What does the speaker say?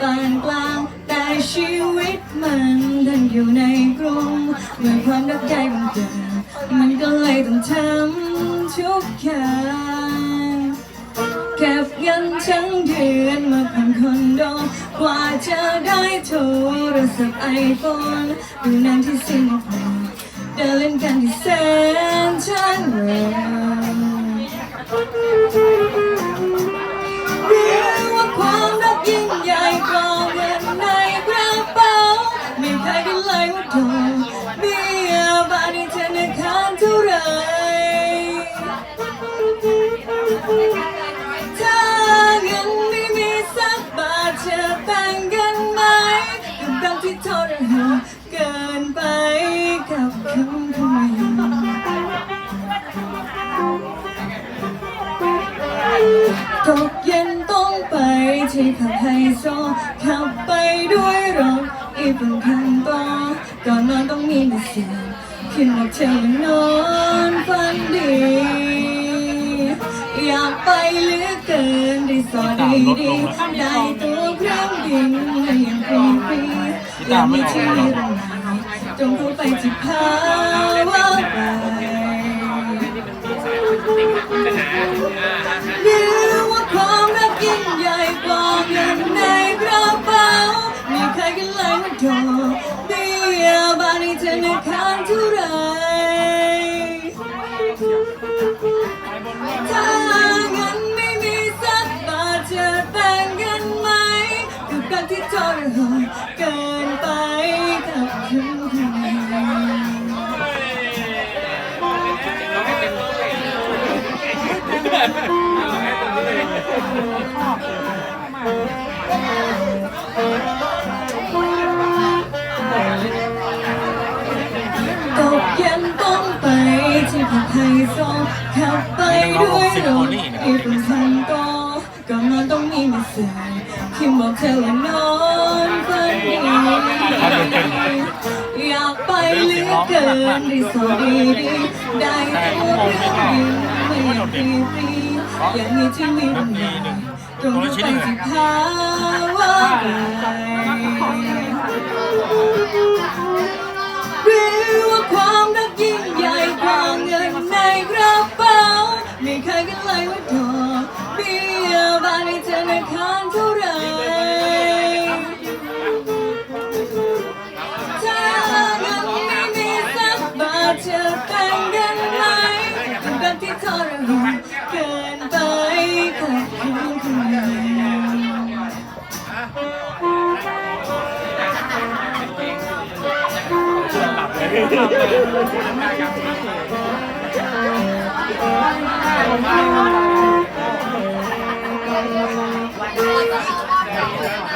ปานกลาง แต่ชีวิตมันดันอยู่ในกรุงเมื่อความรักใจมันเกิดมันก็เลยต้องทำทุกอย่างเก็บเงินทั้งเดือนมาผ่อนคอนโดกว่าจะได้โทรศัพท์ไอโฟนดูนังที่สิงคโปร์เดินเล่นกันที่เซนทรัลเวิลด์ จะแบ่งกันไหมกับดำที่ทรหดเกินไปกับคำคำนี้ตกเย็นต้องไปที่ผับไฮโซขับไปด้วยรถอีกเป็นพันต่อก่อนนอนต้องมีมิสเสียงขึ้นมาเธอนอนฝันดี อยากไปเหลือเกินได้สอดีดีๆได้ตัวเครื่องบินให้ยังฟรีฟรีๆอยากมีที่โรงแรมจงเข้าไปที่พาวา กับการที่ทรหดเกินไปกับคุณคนนี้ตกเย็นต้องไปที่ผับไฮโซขับไปด้วยรถอีกเป็นพันต่อก่ อนนอนต้องมีสื่อที่บอกเธอว่านอนคนนดีอยากไปเหลือเกินได้สอดีดีๆได้ตัวเรื่องบินไม่อยากฟรีฟรีอย่างนี้ที่มีตรงไหนตรงไปที่ภาวะไป จะแบ่งกันไหมกับการที่ทรหดเกินไปกับคุณคน